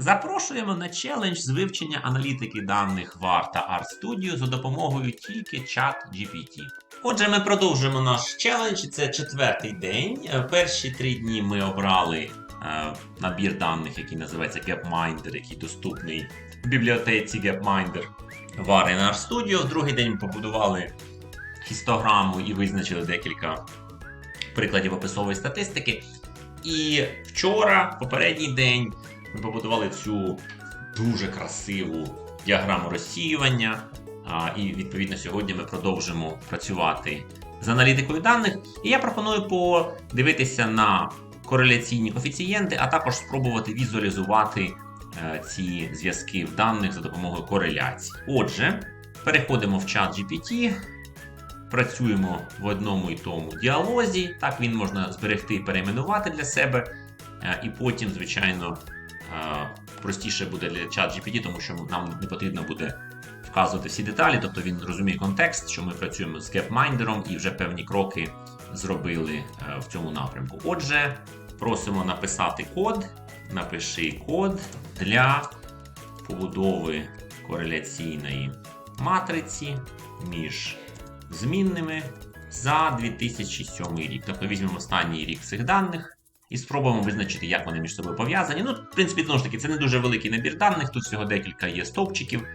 Запрошуємо на челендж з вивчення аналітики даних VAR та RStudio за допомогою тільки чат GPT. Отже, ми продовжуємо наш челендж. Це четвертий день. Е, Перші три дні ми обрали е, набір даних, який називається GapMinder, який доступний в бібліотеці GapMinder VAR і RStudio. В другий день ми побудували хістограму і визначили декілька прикладів описової статистики. І вчора, попередній день, ми побудували цю дуже красиву діаграму розсіювання. І відповідно сьогодні ми продовжимо працювати з аналітикою даних. І я пропоную подивитися на кореляційні коефіцієнти, а також спробувати візуалізувати е, ці зв'язки в даних за допомогою кореляції. Отже, переходимо в чат GPT, працюємо в одному і тому діалозі. Так він можна зберегти і перейменувати для себе. Е, І потім, звичайно, простіше буде для чат GPT, тому що нам не потрібно буде вказувати всі деталі, тобто він розуміє контекст, що ми працюємо з GapMinder і вже певні кроки зробили е, в цьому напрямку. Отже, просимо написати код. Напиши код для побудови кореляційної матриці між змінними за 2007 рік. Тобто візьмемо останній рік цих даних і спробуємо визначити, як вони між собою пов'язані. Ну, в принципі, знову ж таки, це не дуже великий набір даних, тут всього декілька є стовпчиків.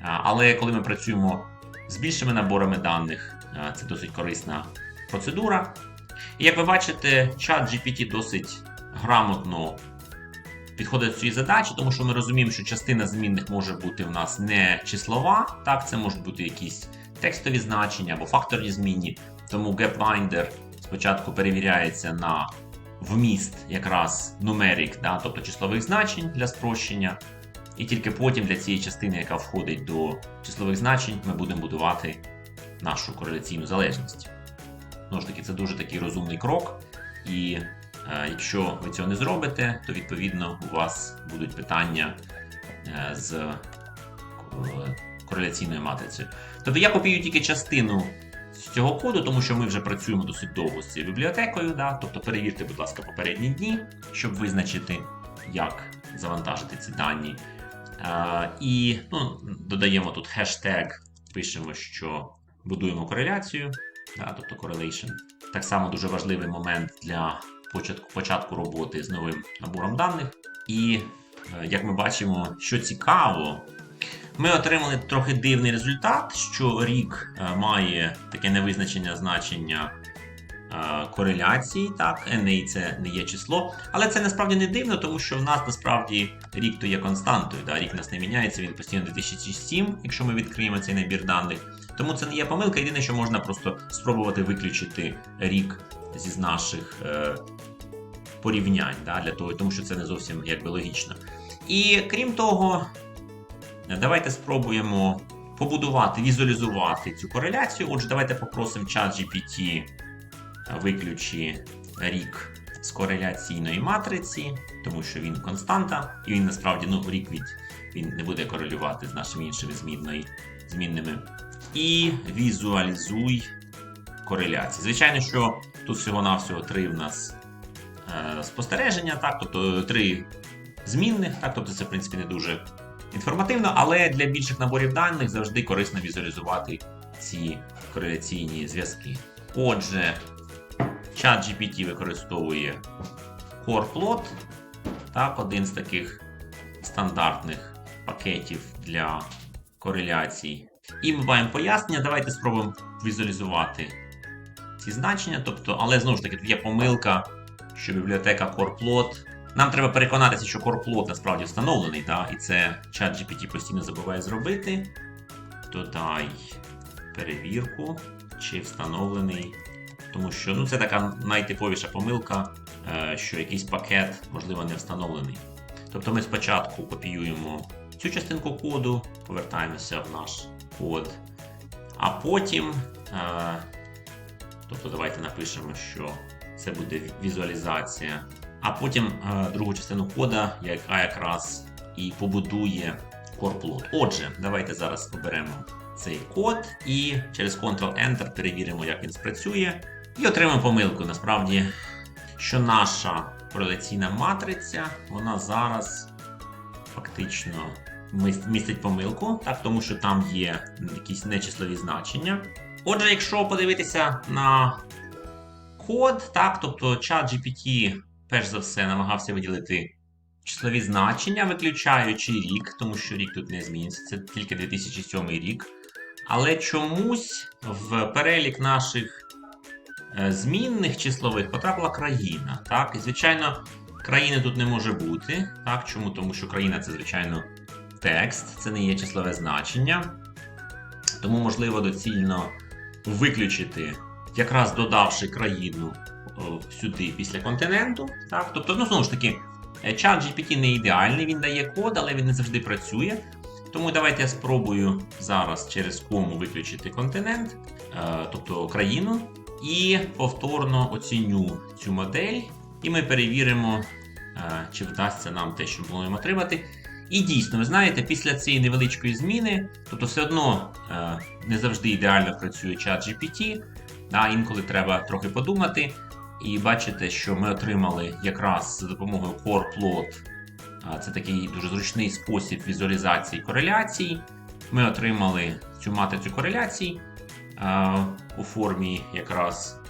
Але коли ми працюємо з більшими наборами даних, це досить корисна процедура. І як ви бачите, чат GPT досить грамотно підходить до цієї задачі, тому що ми розуміємо, що частина змінних може бути в нас не числова, так, це можуть бути якісь текстові значення або факторні змінні. Тому GapMinder спочатку перевіряється на вміст якраз numeric, да, тобто числових значень для спрощення. І тільки потім для цієї частини, яка входить до числових значень, ми будемо будувати нашу кореляційну залежність. Знову ж таки, це дуже такий розумний крок. І е, якщо ви цього не зробите, то відповідно у вас будуть питання е, з е, кореляційною матрицею. Тобто я копію тільки частину з цього коду, тому що ми вже працюємо досить довго з цією бібліотекою. Да? Тобто перевірте, будь ласка, попередні дні, щоб визначити, як завантажити ці дані. Е, і ну, додаємо тут хештег, пишемо, що будуємо кореляцію, да, тобто correlation. Так само дуже важливий момент для початку, початку роботи з новим набором даних. І е, як ми бачимо, що цікаво, ми отримали трохи дивний результат, що рік е, має таке невизначене значення е, кореляції. Так, NA це не є число, але це насправді не дивно, тому що в нас насправді рік то є константою. Да? Рік нас не міняється, він постійно 2007, якщо ми відкриємо цей набір даних. Тому це не є помилка. Єдине, що можна просто спробувати виключити рік зі наших е, порівнянь, да? для того, тому що це не зовсім якби логічно. І крім того, давайте спробуємо побудувати, візуалізувати цю кореляцію. Отже, давайте попросимо чат GPT виключи рік з кореляційної матриці, тому що він константа, і він насправді ну, рік від він не буде корелювати з нашими іншими змінною, змінними. І візуалізуй кореляції. Звичайно, що тут всього-навсього три в нас е, спостереження, так, тобто три змінних, так, тобто це, в принципі, не дуже інформативно, але для більших наборів даних завжди корисно візуалізувати ці кореляційні зв'язки. Отже, чат GPT використовує CorePlot, так, один з таких стандартних пакетів для кореляцій. І ми маємо пояснення. Давайте спробуємо візуалізувати ці значення. Тобто, але знову ж таки, тут є помилка, що бібліотека CorePlot. Нам треба переконатися, що CorePlot насправді встановлений, так? і це чат GPT постійно забуває зробити. Додай перевірку, чи встановлений. Тому що ну, це така найтиповіша помилка, е, що якийсь пакет, можливо, не встановлений. Тобто ми спочатку копіюємо цю частинку коду, повертаємося в наш код, а потім, е, тобто давайте напишемо, що це буде візуалізація, а потім е, другу частину кода, яка якраз і побудує CorePlot. Отже, давайте зараз оберемо цей код і через Ctrl-Enter перевіримо, як він спрацює. І отримаємо помилку. Насправді, що наша кореляційна матриця, вона зараз фактично містить помилку, так, тому що там є якісь нечислові значення. Отже, якщо подивитися на код, так, тобто чат GPT, перш за все, намагався виділити числові значення, виключаючи рік, тому що рік тут не зміниться, це тільки 2007 рік. Але чомусь в перелік наших е, змінних числових потрапила країна. Так? І, звичайно, країни тут не може бути. Так? Чому? Тому що країна це, звичайно, текст, це не є числове значення. Тому, можливо, доцільно виключити, якраз додавши країну сюди після континенту. Так? Тобто, ну, знову ж таки, е, чат GPT не ідеальний, він дає код, але він не завжди працює. Тому давайте я спробую зараз через кому виключити континент, е, тобто країну, і повторно оціню цю модель, і ми перевіримо, е, чи вдасться нам те, що плануємо отримати. І дійсно, ви знаєте, після цієї невеличкої зміни, тобто все одно е, не завжди ідеально працює чат GPT, а інколи треба трохи подумати. І бачите, що ми отримали якраз за допомогою CorePlot Це такий дуже зручний спосіб візуалізації кореляцій. Ми отримали цю матрицю кореляцій у формі якраз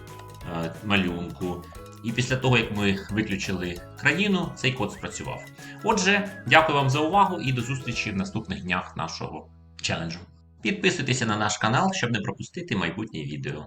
малюнку. І після того, як ми виключили країну, цей код спрацював. Отже, дякую вам за увагу і до зустрічі в наступних днях нашого челенджу. Підписуйтеся на наш канал, щоб не пропустити майбутнє відео.